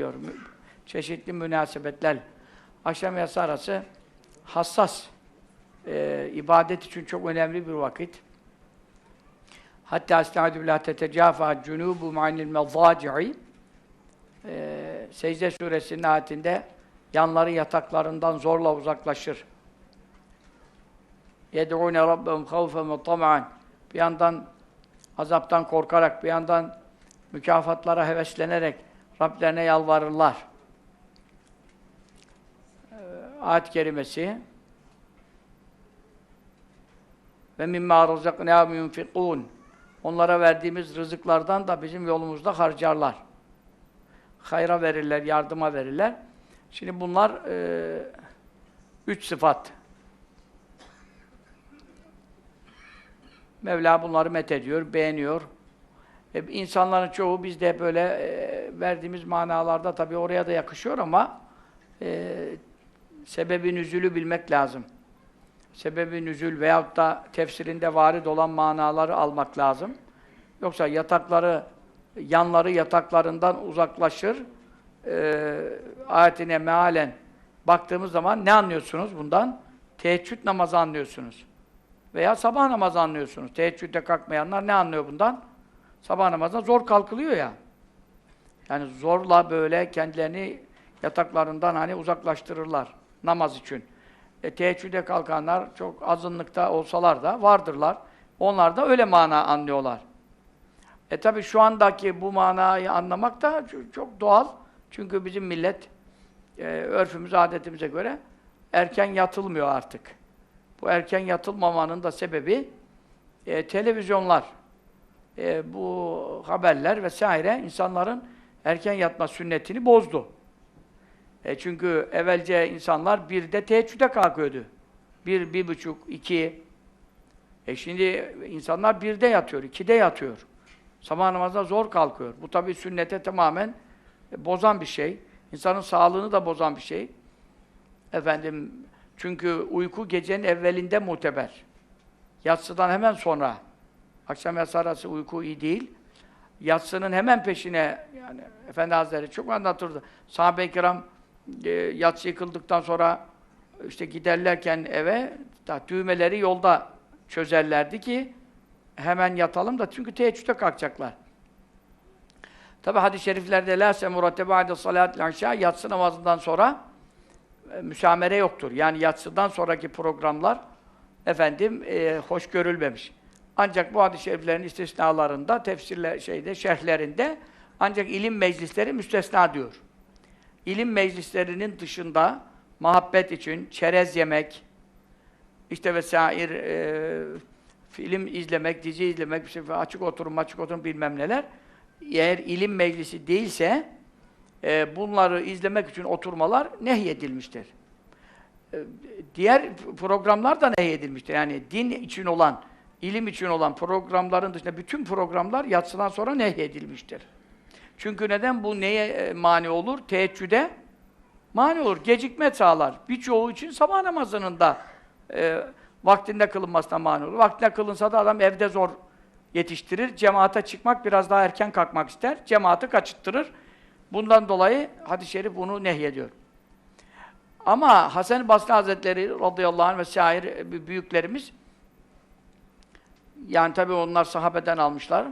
geliyor. Mü- Çeşitli münasebetler. Akşam yatsı arası hassas. Ee, ibadet için çok önemli bir vakit. Hatta estaizu billah tetecafa cunubu ma'nil mezzaci'i ee, Secde suresinin ayetinde yanları yataklarından zorla uzaklaşır. يَدْعُونَ رَبَّهُمْ خَوْفًا وَطَمَعًا Bir yandan azaptan korkarak, bir yandan mükafatlara heveslenerek Rablerine yalvarırlar. Ee, ayet kerimesi ve mimma razaknâhum yunfikûn Onlara verdiğimiz rızıklardan da bizim yolumuzda harcarlar. Hayra verirler, yardıma verirler. Şimdi bunlar e, üç sıfat. Mevla bunları met ediyor, beğeniyor. E, insanların çoğu bizde böyle e, verdiğimiz manalarda tabii oraya da yakışıyor ama e, sebebi nüzülü bilmek lazım. Sebebi nüzül veyahut da tefsirinde varid olan manaları almak lazım. Yoksa yatakları, yanları yataklarından uzaklaşır. E, ayetine mealen baktığımız zaman ne anlıyorsunuz bundan? Teheccüd namazı anlıyorsunuz. Veya sabah namazı anlıyorsunuz. Teheccüde kalkmayanlar ne anlıyor bundan? Sabah namazına zor kalkılıyor ya. Yani zorla böyle kendilerini yataklarından hani uzaklaştırırlar namaz için. E, teheccüde kalkanlar çok azınlıkta olsalar da vardırlar. Onlar da öyle mana anlıyorlar. E tabi şu andaki bu manayı anlamak da çok doğal. Çünkü bizim millet e, örfümüz, adetimize göre erken yatılmıyor artık. Bu erken yatılmamanın da sebebi e, televizyonlar, e, bu haberler vesaire insanların erken yatma sünnetini bozdu. E çünkü evvelce insanlar birde teheccüde kalkıyordu. Bir, bir buçuk, iki. E şimdi insanlar birde yatıyor, ikide yatıyor. Sabah namazına zor kalkıyor. Bu tabii sünnete tamamen bozan bir şey. İnsanın sağlığını da bozan bir şey. Efendim, çünkü uyku gecenin evvelinde muteber. Yatsıdan hemen sonra. Akşam yatsı arası uyku iyi değil. Yatsının hemen peşine, yani Efendi Hazretleri çok anlatırdı. Sahabe-i kiram e, yatsı yıkıldıktan sonra işte giderlerken eve da düğmeleri yolda çözerlerdi ki hemen yatalım da çünkü teheccüde kalkacaklar. Tabi hadis-i şeriflerde la semurate ba'de salatil aşağı yatsı namazından sonra e, müsamere yoktur. Yani yatsıdan sonraki programlar efendim e, hoş görülmemiş. Ancak bu hadis-i şeriflerin istisnalarında, tefsirler şeyde, şerhlerinde ancak ilim meclisleri müstesna diyor. İlim meclislerinin dışında muhabbet için çerez yemek, işte vesair e, film izlemek, dizi izlemek, bir şey, açık oturum, açık oturum bilmem neler. Eğer ilim meclisi değilse e, bunları izlemek için oturmalar nehyedilmiştir. E, diğer programlar da nehyedilmiştir. Yani din için olan, ilim için olan programların dışında bütün programlar yatsıdan sonra nehyedilmiştir. Çünkü neden? Bu neye e, mani olur? Teheccüde mani olur. Gecikme sağlar. Birçoğu için sabah namazının da e, vaktinde kılınmasına mani olur. Vaktinde kılınsa da adam evde zor yetiştirir. Cemaate çıkmak biraz daha erken kalkmak ister. Cemaati kaçıttırır. Bundan dolayı hadis-i şerif bunu nehyediyor. Ama Hasan-ı Basri Hazretleri radıyallahu anh ve şair e, büyüklerimiz yani tabii onlar sahabeden almışlar.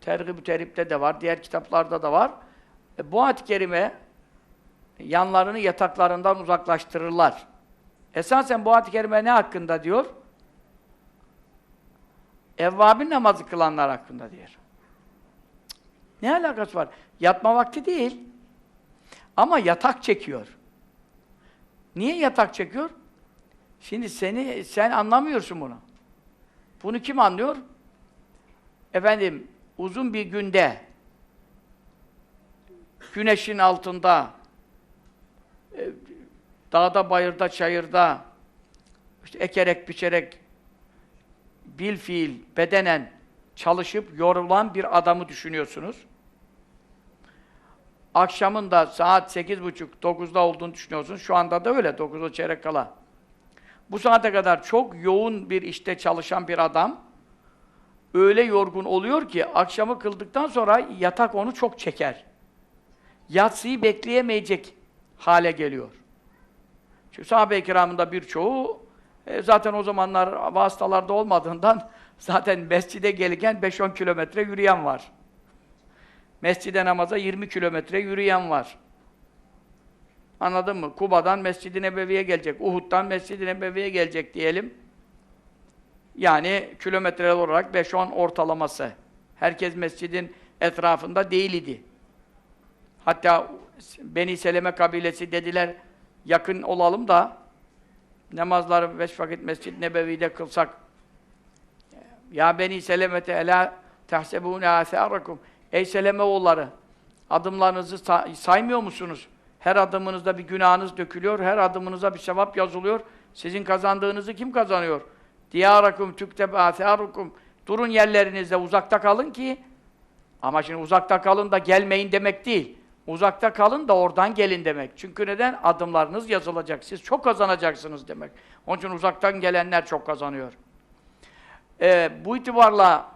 Tergib-ü Terip'te de var, diğer kitaplarda da var. E, bu ayet-i kerime yanlarını yataklarından uzaklaştırırlar. Esasen bu ayet-i kerime ne hakkında diyor? Evvabin namazı kılanlar hakkında diyor. Ne alakası var? Yatma vakti değil. Ama yatak çekiyor. Niye yatak çekiyor? Şimdi seni sen anlamıyorsun bunu. Bunu kim anlıyor? Efendim uzun bir günde güneşin altında e, dağda, bayırda, çayırda işte ekerek, biçerek bil fiil, bedenen çalışıp yorulan bir adamı düşünüyorsunuz. Akşamın da saat sekiz buçuk, dokuzda olduğunu düşünüyorsunuz. Şu anda da öyle, dokuzda çeyrek kala. Bu saate kadar çok yoğun bir işte çalışan bir adam öyle yorgun oluyor ki akşamı kıldıktan sonra yatak onu çok çeker. yatsıyı bekleyemeyecek hale geliyor. Çünkü sahabe-i kiramında birçoğu e, zaten o zamanlar vasıtalarda olmadığından zaten mescide gelirken 5-10 kilometre yürüyen var. Mescide namaza 20 kilometre yürüyen var. Anladın mı? Kuba'dan Mescid-i Nebevi'ye gelecek, Uhud'dan Mescid-i Nebevi'ye gelecek diyelim. Yani kilometreler olarak 5-10 ortalaması. Herkes mescidin etrafında değil idi. Hatta Beni Seleme kabilesi dediler, yakın olalım da namazları beş vakit Mescid-i Nebevi'de kılsak. Ya Beni Selemete ela tehsebûne âthârakum. Ey Seleme oğulları, adımlarınızı say- saymıyor musunuz? Her adımınızda bir günahınız dökülüyor, her adımınıza bir sevap yazılıyor. Sizin kazandığınızı kim kazanıyor? Diyarakum tükteb âthârukum. Durun yerlerinizde, uzakta kalın ki ama şimdi uzakta kalın da gelmeyin demek değil. Uzakta kalın da oradan gelin demek. Çünkü neden? Adımlarınız yazılacak. Siz çok kazanacaksınız demek. Onun için uzaktan gelenler çok kazanıyor. Ee, bu itibarla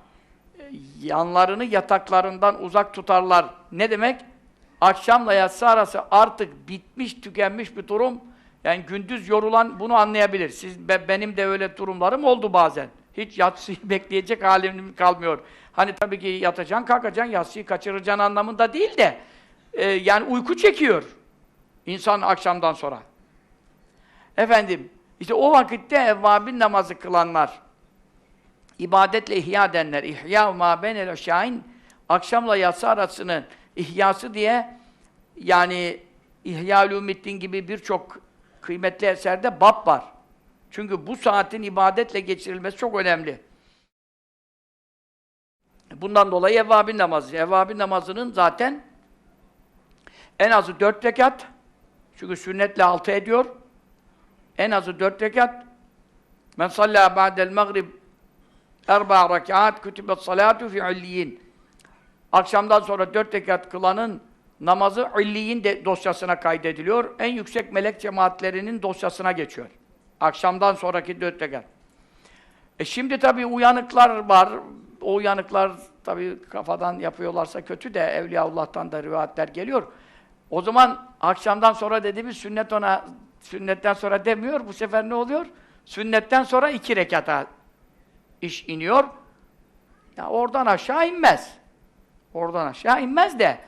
e, yanlarını yataklarından uzak tutarlar. Ne demek? Akşamla yatsı arası artık bitmiş, tükenmiş bir durum. Yani gündüz yorulan bunu anlayabilir. Siz, be- benim de öyle durumlarım oldu bazen. Hiç yatsıyı bekleyecek halim kalmıyor. Hani tabii ki yatacaksın, kalkacaksın, yatsıyı kaçıracaksın anlamında değil de e, yani uyku çekiyor insan akşamdan sonra. Efendim, işte o vakitte evvabin namazı kılanlar, ibadetle ihya edenler, ihya ma benel şahin akşamla yatsı arasının ihyası diye yani İhya Ulumiddin gibi birçok kıymetli eserde bab var. Çünkü bu saatin ibadetle geçirilmesi çok önemli. Bundan dolayı evvabin namazı. Evvabin namazının zaten en azı dört rekat, çünkü sünnetle altı ediyor. En azı dört rekat. Men sallâ ba'del mağrib erba rekat kütübet salatu fi illiyin. Akşamdan sonra dört rekat kılanın namazı illiyin de dosyasına kaydediliyor. En yüksek melek cemaatlerinin dosyasına geçiyor. Akşamdan sonraki dört rekat. E şimdi tabii uyanıklar var. O uyanıklar tabii kafadan yapıyorlarsa kötü de Evliyaullah'tan da rivayetler geliyor. O zaman akşamdan sonra dediğimiz sünnet ona sünnetten sonra demiyor. Bu sefer ne oluyor? Sünnetten sonra iki rekata iş iniyor. Ya oradan aşağı inmez. Oradan aşağı inmez de.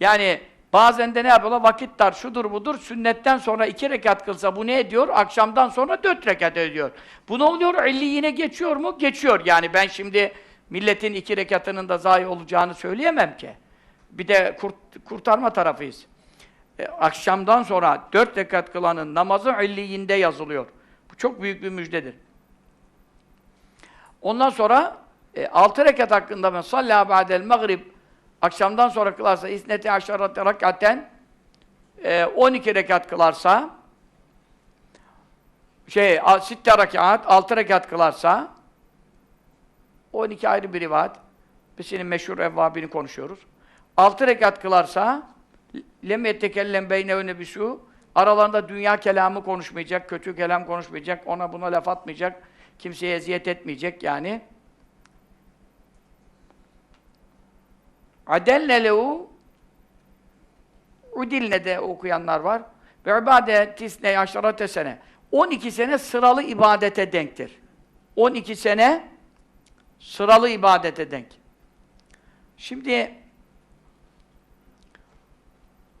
Yani bazen de ne yapıyorlar? Vakit dar, şudur budur. Sünnetten sonra iki rekat kılsa bu ne ediyor? Akşamdan sonra dört rekat ediyor. Bu ne oluyor? Elli yine geçiyor mu? Geçiyor. Yani ben şimdi milletin iki rekatının da zayi olacağını söyleyemem ki. Bir de kurt, kurtarma tarafıyız. E, akşamdan sonra dört rekat kılanın namazı illiyinde yazılıyor. Bu çok büyük bir müjdedir. Ondan sonra e, altı rekat hakkında men sallâ ba'del mağrib akşamdan sonra kılarsa isneti aşarate rakaten e, 12 rekat kılarsa şey sitte rekat 6 rekat kılarsa 12 ayrı bir rivayet. Biz şimdi meşhur evvabini konuşuyoruz. 6 rekat kılarsa lem yettekellem beynevne bisu aralarında dünya kelamı konuşmayacak, kötü kelam konuşmayacak, ona buna laf atmayacak, kimseye eziyet etmeyecek yani. Adelle lehu Udilne de okuyanlar var. Ve ibadet tisne aşarate sene. 12 sene sıralı ibadete denktir. 12 sene sıralı ibadete denk. Şimdi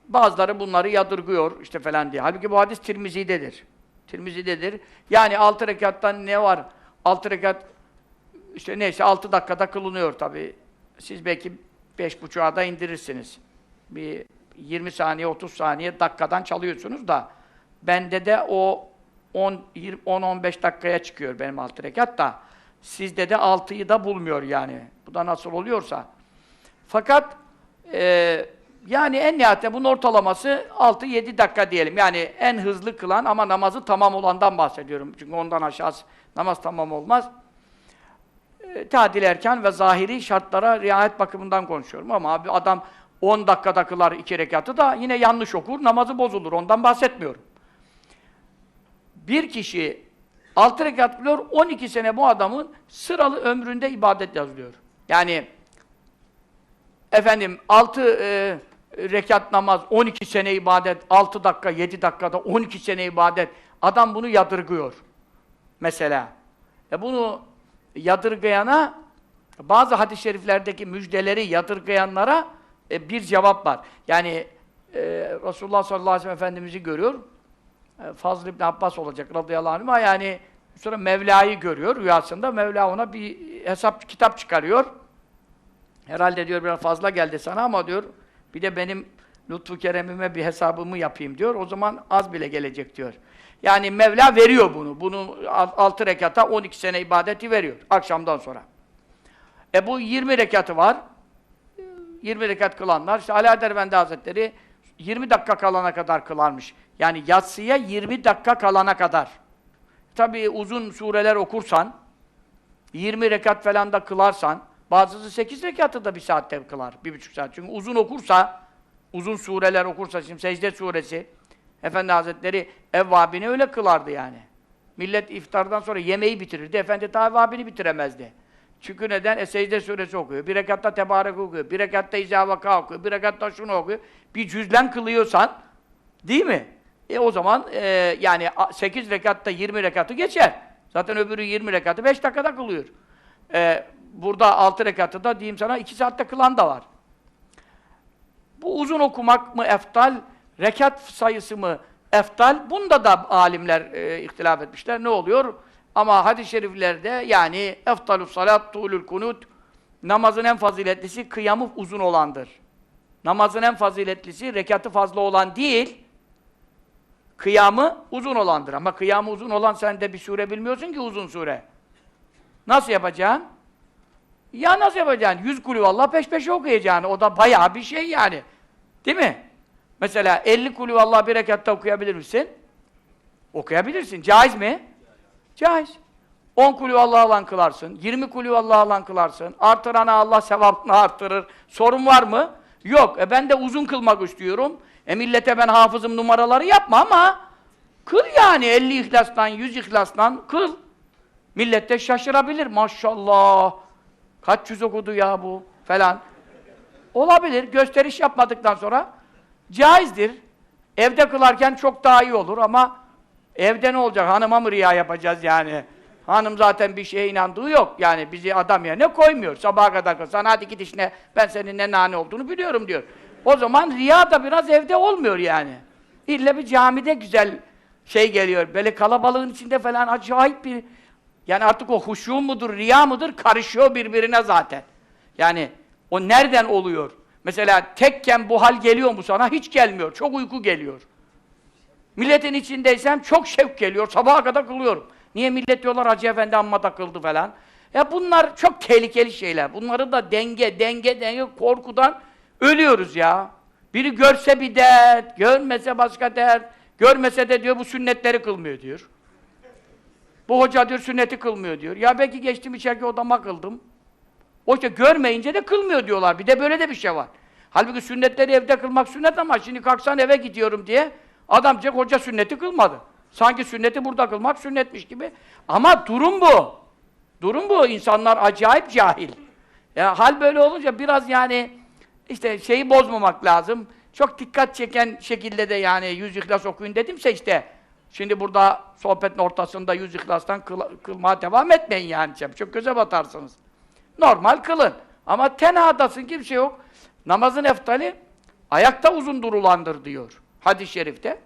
bazıları bunları yadırgıyor işte falan diye. Halbuki bu hadis Tirmizi'dedir. Tirmizi'dedir. Yani 6 rekattan ne var? 6 rekat işte neyse 6 dakikada kılınıyor tabi. Siz belki 5.5'a da indirirsiniz. Bir 20 saniye, 30 saniye dakikadan çalıyorsunuz da bende de o 10-15 dakikaya çıkıyor benim 6 rekat da sizde de 6'yı da bulmuyor yani. Bu da nasıl oluyorsa. Fakat e, yani en nihayetinde bunun ortalaması 6-7 dakika diyelim. Yani en hızlı kılan ama namazı tamam olandan bahsediyorum. Çünkü ondan aşağısı namaz tamam olmaz. Tadil erken ve zahiri şartlara riayet bakımından konuşuyorum. Ama abi adam 10 dakikada kılar iki rekatı da yine yanlış okur, namazı bozulur. Ondan bahsetmiyorum. Bir kişi 6 rekat kılıyor, 12 sene bu adamın sıralı ömründe ibadet yazılıyor. Yani efendim 6 e, rekat namaz, 12 sene ibadet, 6 dakika, 7 dakikada 12 sene ibadet. Adam bunu yadırgıyor. Mesela. E bunu yadırgayana bazı hadis-i şeriflerdeki müjdeleri yadırgayanlara e, bir cevap var. Yani e, Resulullah sallallahu aleyhi ve sellem Efendimiz'i görüyor. E, Fazıl İbni Abbas olacak radıyallahu anh ama yani sonra Mevla'yı görüyor rüyasında. Mevla ona bir hesap kitap çıkarıyor. Herhalde diyor biraz fazla geldi sana ama diyor bir de benim lütfu keremime bir hesabımı yapayım diyor. O zaman az bile gelecek diyor. Yani Mevla veriyor bunu. Bunu 6 rekata 12 sene ibadeti veriyor akşamdan sonra. E bu 20 rekatı var. 20 rekat kılanlar, işte Ali Adar Efendi Hazretleri 20 dakika kalana kadar kılarmış. Yani yatsıya 20 dakika kalana kadar. Tabii uzun sureler okursan, 20 rekat falan da kılarsan, bazısı 8 rekatı da bir saatte kılar, bir buçuk saat. Çünkü uzun okursa, uzun sureler okursa, şimdi secde suresi, Efendi Hazretleri evvabini öyle kılardı yani. Millet iftardan sonra yemeği bitirirdi, Efendi daha evvabini bitiremezdi. Çünkü neden? E secde suresi okuyor, bir rekatta tebarek okuyor, bir rekatta izâ vaka okuyor, bir rekatta şunu okuyor. Bir cüzlen kılıyorsan, değil mi? E o zaman e, yani 8 rekatta 20 rekatı geçer. Zaten öbürü 20 rekatı 5 dakikada kılıyor. E, burada 6 rekatı da diyeyim sana 2 saatte kılan da var. Bu uzun okumak mı eftal, rekat sayısı mı eftal? Bunda da alimler e, ihtilaf etmişler. Ne oluyor? Ama hadis-i şeriflerde yani eftalus salat tulul kunut namazın en faziletlisi kıyamı uzun olandır. Namazın en faziletlisi rekatı fazla olan değil, kıyamı uzun olandır. Ama kıyamı uzun olan sen de bir sure bilmiyorsun ki uzun sure. Nasıl yapacaksın? Ya nasıl yapacaksın? Yüz kulü Allah peş peşe okuyacaksın. O da bayağı bir şey yani. Değil mi? Mesela 50 kulü Allah bir rekatta okuyabilir misin? Okuyabilirsin. Caiz mi? Caiz. 10 kulü Allah alan kılarsın. 20 kulü Allah alan kılarsın. Artırana Allah sevabını artırır. Sorun var mı? Yok. E ben de uzun kılmak istiyorum. E millete ben hafızım numaraları yapma ama kıl yani 50 ihlastan, 100 ihlastan kıl. Millet şaşırabilir. Maşallah. Kaç yüz okudu ya bu falan. Olabilir. Gösteriş yapmadıktan sonra caizdir. Evde kılarken çok daha iyi olur ama evde ne olacak? Hanıma mı riya yapacağız yani? Hanım zaten bir şeye inandığı yok. Yani bizi adam yerine koymuyor. Sabaha kadar kıl. Sana hadi git işine ben senin ne nane olduğunu biliyorum diyor. O zaman riya da biraz evde olmuyor yani. İlle bir camide güzel şey geliyor. Böyle kalabalığın içinde falan acayip bir yani artık o huşu mudur, riya mıdır karışıyor birbirine zaten. Yani o nereden oluyor? Mesela tekken bu hal geliyor mu sana? Hiç gelmiyor. Çok uyku geliyor. Milletin içindeysem çok şevk geliyor. Sabaha kadar kılıyorum. Niye millet diyorlar Hacı Efendi amma da kıldı falan. Ya bunlar çok tehlikeli şeyler. Bunları da denge, denge, denge korkudan ölüyoruz ya. Biri görse bir dert, görmese başka dert. Görmese de diyor bu sünnetleri kılmıyor diyor. Bu hoca diyor sünneti kılmıyor diyor. Ya belki geçtim içeriki odama kıldım. O işte görmeyince de kılmıyor diyorlar. Bir de böyle de bir şey var. Halbuki sünnetleri evde kılmak sünnet ama şimdi kalksan eve gidiyorum diye adamcak hoca sünneti kılmadı. Sanki sünneti burada kılmak sünnetmiş gibi. Ama durum bu. Durum bu. İnsanlar acayip cahil. Ya hal böyle olunca biraz yani işte şeyi bozmamak lazım. Çok dikkat çeken şekilde de yani yüz ihlas okuyun dedimse işte Şimdi burada sohbetin ortasında yüz ihlastan kıl, kılmaya devam etmeyin yani. Çok göze batarsınız. Normal kılın. Ama tenhadasın kimse yok. Namazın eftali ayakta uzun durulandır diyor hadis-i şerifte.